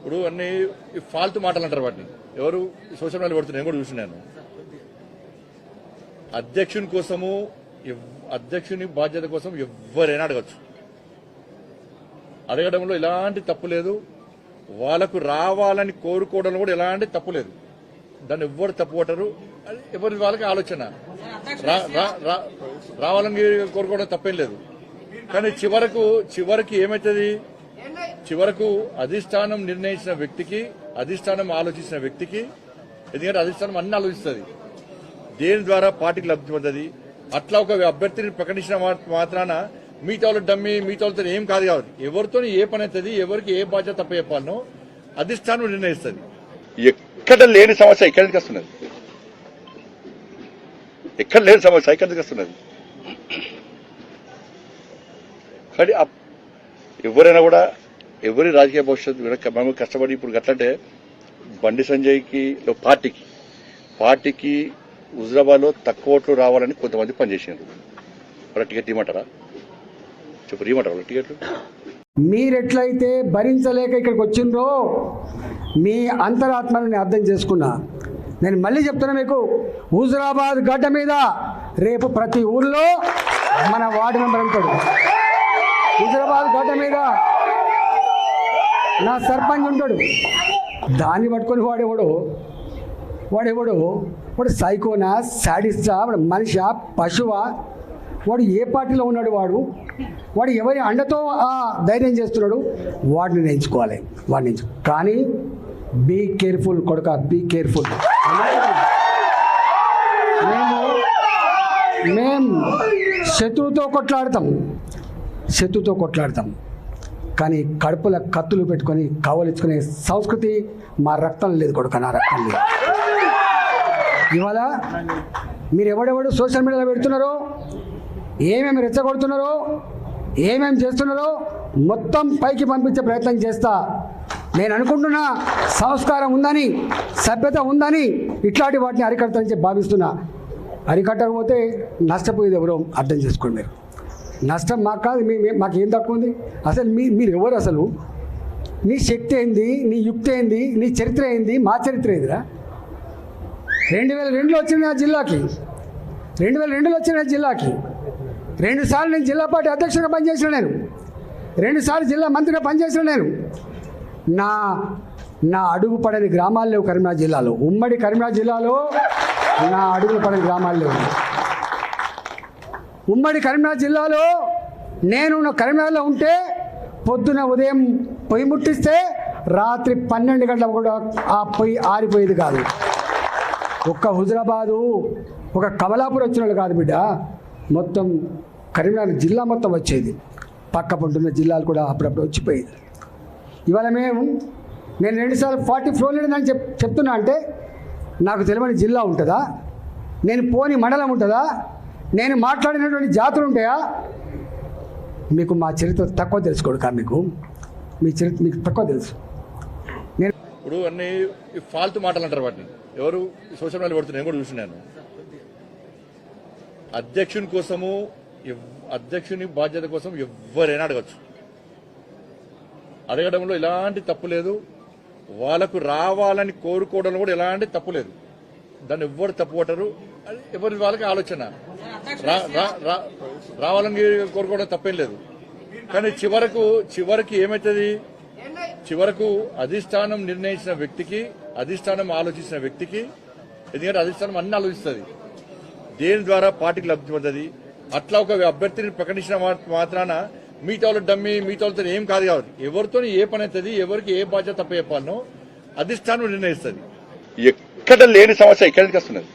ఇప్పుడు అన్ని ఈ ఫాల్తు మాటలు అంటారు వాటిని. ఎవరు సోషల్ మీడియా పెడుతున్నారు నేను కూడా చూసినాను అధ్యక్షుని కోసము ఎవ్- అధ్యక్షుని బాధ్యత కోసం ఎవరైనా అడగచ్చు. అడగడంలో ఎలాంటి తప్పు లేదు. వాళ్ళకు రావాలని కోరుకోవడంలో కూడా ఎలాంటి తప్పు లేదు. దాన్ని ఎవ్వరు తప్పు పట్టరు. ఎవరి వాళ్ళకి ఆలోచన. రా- రా- రావాలని కోరుకోవడం తప్పేం లేదు. కానీ చివరకు చివరికి ఏమవుతుంది చివరకు అధిష్టానం నిర్ణయించిన వ్యక్తికి అధిష్టానం ఆలోచించిన వ్యక్తికి ఎందుకంటే అధిష్టానం అన్ని ఆలోచిస్తుంది. దేని ద్వారా పార్టీకి లబ్ధి పొందది? అట్లా ఒక అభ్యర్థిని ప్రకటించిన మాత్రాన మిగతా వాళ్ళు డమ్మి మిగతా వాళ్ళతో ఏం కాదు కాదు. ఎవరితో ఏ పని అవుతుంది ఎవరికి ఏ బాధ్యత తప్ప చెప్పాలనో అధిష్టానం నిర్ణయిస్తుంది. ఎక్కడ లేని సమస్య ఎక్కడికి వస్తున్నది. ఎక్కడ లేని సమస్య ఎక్కడికి వస్తున్నది. కానీ ఎవరైనా కూడా ఎవరి రాజకీయ భవిష్యత్తు మేము కష్టపడి ఇప్పుడు గట్లంటే బండి సంజయ్కి పార్టీకి. పార్టీకి హుజరాబాద్లో తక్కువ ఓట్లు రావాలని కొంతమంది పనిచేసారు వాళ్ళ టికెట్ ఇవ్వమంటారా? చెప్పు ఇవ్వమంటారా వాళ్ళ టికెట్లు? మీరెట్లయితే భరించలేక ఇక్కడికి వచ్చిండ్రో మీ అంతరాత్మను నేను అర్థం చేసుకున్నా. నేను మళ్ళీ చెప్తున్నా మీకు హుజరాబాద్ గడ్డ మీద రేపు ప్రతి ఊర్లో మన వార్డు మెంబర్ అంటాడు హుజరాబాద్ గడ్డ మీద నా సర్పంచ్ ఉంటాడు. దాన్ని పట్టుకొని వాడేవాడు వాడెవడు వాడు సైకోనా శాడిస్టా వాడు మనిషా పశువా? వాడు ఏ పార్టీలో ఉన్నాడు వాడు? వాడు ఎవరి అండతో ఆ ధైర్యం చేస్తున్నాడు? వాడిని నేర్చుకోవాలి. వాడిని ఎంచు కానీ బీ కేర్ఫుల్ కొడుక బీ కేర్ఫుల్. మేము మేము శత్రువుతో కొట్లాడతాం. శత్రుతో కొట్లాడతాం. కానీ కడుపుల కత్తులు పెట్టుకొని కవలించుకునే సంస్కృతి మా రక్తం లేదు కొడుకు నా రక్తం లేదు. ఇవాళ మీరు ఎవడెవడు సోషల్ మీడియాలో పెడుతున్నారో ఏమేమి రెచ్చగొడుతున్నారో ఏమేమి చేస్తున్నారో మొత్తం పైకి పంపించే ప్రయత్నం చేస్తా. నేను అనుకుంటున్నా సంస్కారం ఉందని సభ్యత ఉందని ఇట్లాంటి వాటిని అరికడతానని చెప్పి భావిస్తున్నా. అరికట్టకపోతే నష్టపోయేది ఎవరో అర్థం చేసుకోండి మీరు. నష్టం మాకు కాదు మీ మాకు ఏం తక్కువ ఉంది? అసలు మీ మీరు ఎవరు అసలు? నీ శక్తి ఏంది? నీ యుక్తి ఏంది? నీ చరిత్ర ఏంది? మా చరిత్ర ఏందిరా? రెండు వేల రెండులో వచ్చిన నా జిల్లాకి. రెండు వేల రెండులో వచ్చిన జిల్లాకి. రెండు సార్లు నేను జిల్లా పార్టీ అధ్యక్షుడిగా పనిచేసిన నేను. రెండు సార్లు జిల్లా మంత్రిగా పనిచేసిన నేను. నా నా అడుగు పడని గ్రామాలు లేవు కరీంనగర్ జిల్లాలో. ఉమ్మడి కరీంనగర్ జిల్లాలో నా అడుగులు పడని గ్రామాలు లేవు. ఉమ్మడి కరీంనగర్ జిల్లాలో నేను కరీంనగర్లో ఉంటే పొద్దున ఉదయం పొయ్యి ముట్టిస్తే రాత్రి పన్నెండు గంటలకు కూడా ఆ పొయ్యి ఆరిపోయేది కాదు. ఒక్క హుజరాబాదు ఒక కమలాపూర్ వచ్చిన వాళ్ళు కాదు బిడ్డ. మొత్తం కరీంనగర్ జిల్లా మొత్తం వచ్చేది. పక్క పంటున్న జిల్లాలు కూడా అప్పుడప్పుడు వచ్చిపోయేది. ఇవాళ మేము నేను రెండుసార్లు ఫార్టీ ఫ్లోర్ లేదని చెప్ చెప్తున్నా అంటే నాకు తెలియని జిల్లా ఉంటుందా? నేను పోని మండలం ఉంటుందా? నేను మాట్లాడినటువంటి జాతులు ఉంటాయా? మీకు మా చరిత్ర తక్కువ తెలుసుకోడు కానీ మీకు. మీ చరిత్ర మీకు తక్కువ తెలుసు. నేను ఇప్పుడు అన్ని ఈ ఫాల్తు మాటలు అంటారు వాటిని. ఎవరు సోషల్ మీడియా పెడుతున్నారు నేను కూడా చూసినాను అధ్యక్షుని కోసము ఎవ్- అధ్యక్షుని బాధ్యత కోసం ఎవరైనా అడగచ్చు. అడగడంలో ఎలాంటి తప్పు లేదు. వాళ్ళకు రావాలని కోరుకోవడంలో కూడా ఎలాంటి తప్పు లేదు. దాన్ని ఎవ్వరు తప్పు పట్టరు అది ఎవరి వాళ్ళకి ఆలోచన. రా- రా- రా- రావాలని కోరుకోవడం తప్పేం లేదు. కానీ చివరకు చివరికి ఏమవుతుంది చివరకు అధిష్టానం నిర్ణయించిన వ్యక్తికి అధిష్టానం ఆలోచించిన వ్యక్తికి ఎందుకంటే అధిష్టానం అన్ని ఆలోచిస్తుంది. దేని ద్వారా పార్టీకి లబ్ధి పొందది అట్లా ఒక అభ్యర్థిని ప్రకటించిన మాత్రాన మిగతా వాళ్ళు డమ్మి మిగతా వాళ్ళతో ఏం కాదు కాబట్టి. ఎవరితో ఏ పని అవుతుంది ఎవరికి ఏ బాధ్యత తప్ప చెప్పాలనో అధిష్టానం నిర్ణయిస్తుంది. ఎక్కడ లేని సమస్య ఎక్కడికి వస్తున్నది.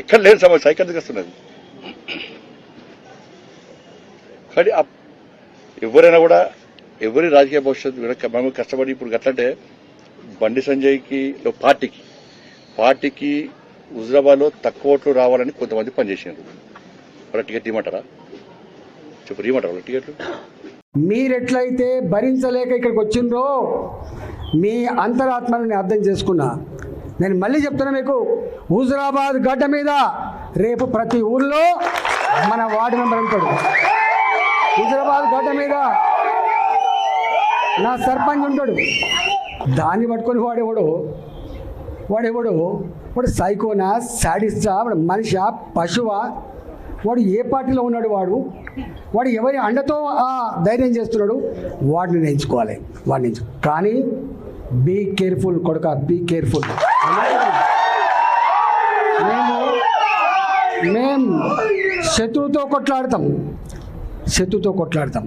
ఎక్కడ లేని సమస్య ఎక్కడికి వస్తున్నది. కానీ ఎవరైనా కూడా ఎవరి రాజకీయ భవిష్యత్తు మేము కష్టపడి ఇప్పుడు గట్లంటే బండి సంజయ్కి పార్టీకి. పార్టీకి హుజరాబాద్లో తక్కువ ఓట్లు రావాలని కొంతమంది పనిచేసారు వాళ్ళ టికెట్ ఇవ్వమంటారా? చెప్పు ఇవ్వమంటారు వాళ్ళ టికెట్లు? మీరెట్లయితే భరించలేక ఇక్కడికి వచ్చిండ్రో మీ అంతరాత్మను నేను అర్థం చేసుకున్నా. నేను మళ్ళీ చెప్తున్నా మీకు హుజరాబాద్ గడ్డ మీద రేపు ప్రతి ఊర్లో మన వార్డు మెంబర్ ఉంటాడు. హుజరాబాద్ గడ్డ మీద నా సర్పంచ్ ఉంటాడు. దాన్ని పట్టుకొని వాడేవాడు వాడేవాడు వాడు సైకోనా సాడిస్టా వాడు మనిషా పశువా? వాడు ఏ పార్టీలో ఉన్నాడు వాడు? వాడు ఎవరి అండతో ధైర్యం చేస్తున్నాడు? వాడిని నేర్చుకోవాలి. వాడిని కానీ బీ కేర్ఫుల్ కొడుక బీ కేర్ఫుల్ మేము మేము శత్రువుతో కొట్లాడతాం. శత్రుతో కొట్లాడతాం.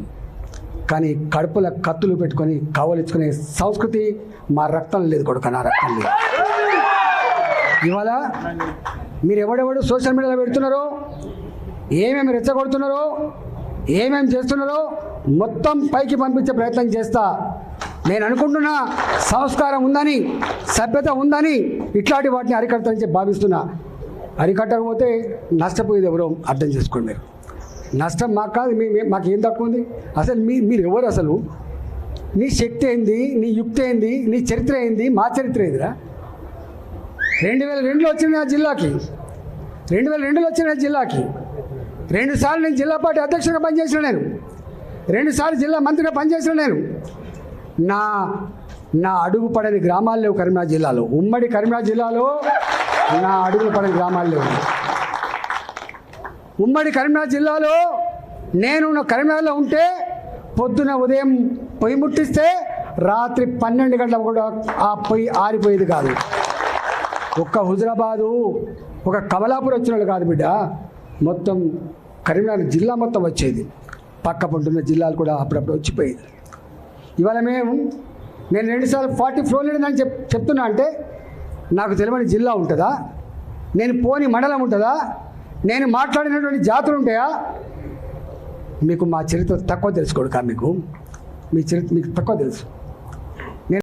కానీ కడుపుల కత్తులు పెట్టుకొని కవలించుకునే సంస్కృతి మా రక్తం లేదు కొడుక నా రక్తం లేదు. ఇవాళ మీరు ఎవడెవడు సోషల్ మీడియాలో పెడుతున్నారో ఏమేమి రెచ్చగొడుతున్నారో ఏమేమి చేస్తున్నారో మొత్తం పైకి పంపించే ప్రయత్నం చేస్తా. నేను అనుకుంటున్నా సంస్కారం ఉందని సభ్యత ఉందని ఇట్లాంటి వాటిని అరికట్టాలని చెప్పి భావిస్తున్నా. అరికట్టకపోతే నష్టపోయేది ఎవరో అర్థం చేసుకోండి మీరు. నష్టం మాకు కాదు మీ మాకు ఏం తక్కువ ఉంది? అసలు మీ మీరు ఎవరు అసలు? నీ శక్తి ఏంది? నీ యుక్తి ఏంది? నీ చరిత్ర ఏంది? మా చరిత్ర ఏందిరా? రెండు వేల రెండులో వచ్చిన నా జిల్లాకి. రెండు వేల రెండులో వచ్చిన నా జిల్లాకి. రెండు సార్లు నేను జిల్లా పార్టీ అధ్యక్షుడిగా పనిచేసిన నేను. రెండు సార్లు జిల్లా మంత్రిగా పనిచేసిన నేను. నా నా అడుగు పడని గ్రామాలు లేవు కరీంనగర్ జిల్లాలో. ఉమ్మడి కరీంనగర్ జిల్లాలో నా అడుగులు పడని గ్రామాలు లేవు. ఉమ్మడి కరీంనగర్ జిల్లాలో నేను కరీంనగర్లో ఉంటే పొద్దున ఉదయం పొయ్యి ముట్టిస్తే రాత్రి పన్నెండు గంటలకు కూడా ఆ పొయ్యి ఆరిపోయేది కాదు. ఒక్క హుజరాబాదు ఒక కమలాపూర్ వచ్చిన వాళ్ళు కాదు బిడ్డ. మొత్తం కరీంనగర్ జిల్లా మొత్తం వచ్చేది. పక్క పంటున్న జిల్లాలు కూడా అప్పుడప్పుడు వచ్చిపోయేది. ఇవాళ మేము నేను రెండుసార్లు ఫార్టీ ఫ్లోర్ అని చెప్ చెప్తున్నా అంటే నాకు తెలియని జిల్లా ఉంటుందా? నేను పోని మండలం ఉంటుందా? నేను మాట్లాడినటువంటి జాతులు ఉంటాయా? మీకు మా చరిత్ర తక్కువ తెలుసుకోడు కా మీకు? మీ చరిత్ర మీకు తక్కువ తెలుసు.